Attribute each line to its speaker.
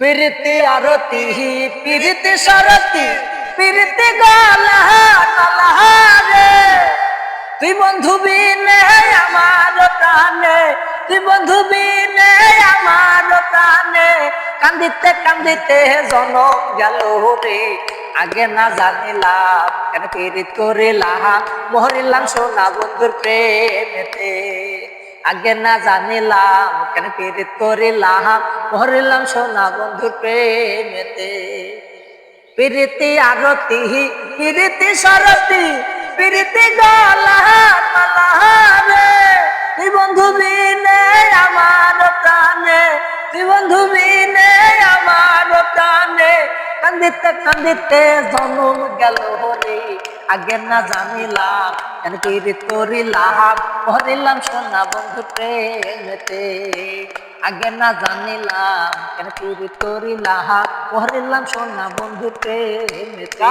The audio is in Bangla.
Speaker 1: প্রীতি আরতি, প্রীতি সরতি, প্রীতি গলা রে। তুই বন্ধু বিনে আমার প্রাণে, তুই বন্ধু বিনে আমার প্রাণে। কান্দিতে কান্দিতে জনম গেল রে, আগে না জানিলাম কেন পীড়িত করিলাম। মরিলাম সোনা বন্ধুর প্রেমেতে। আগে না জানিলাম, কেন পীড়িত করিলাম? মরিলাম সোনা বন্ধুর প্রেমেতে। প্রীতি আরতি, প্রীতি সরতি, প্রীতি গলা রে তুই বন্ধু বিনে আমার প্রাণে বন্ধু বিনে আমার প্রাণে। কান্দিতে কান্দিতে জনম গেল হরে, আগে না জানিলাম কেন পীড়িত করিলাম হরিলাম সোনা বন্ধু প্রেমেতে। আগে না জানিলাম কেন পীড়িত করিলাম হরিলাম সোনা বন্ধু প্রেমেতে।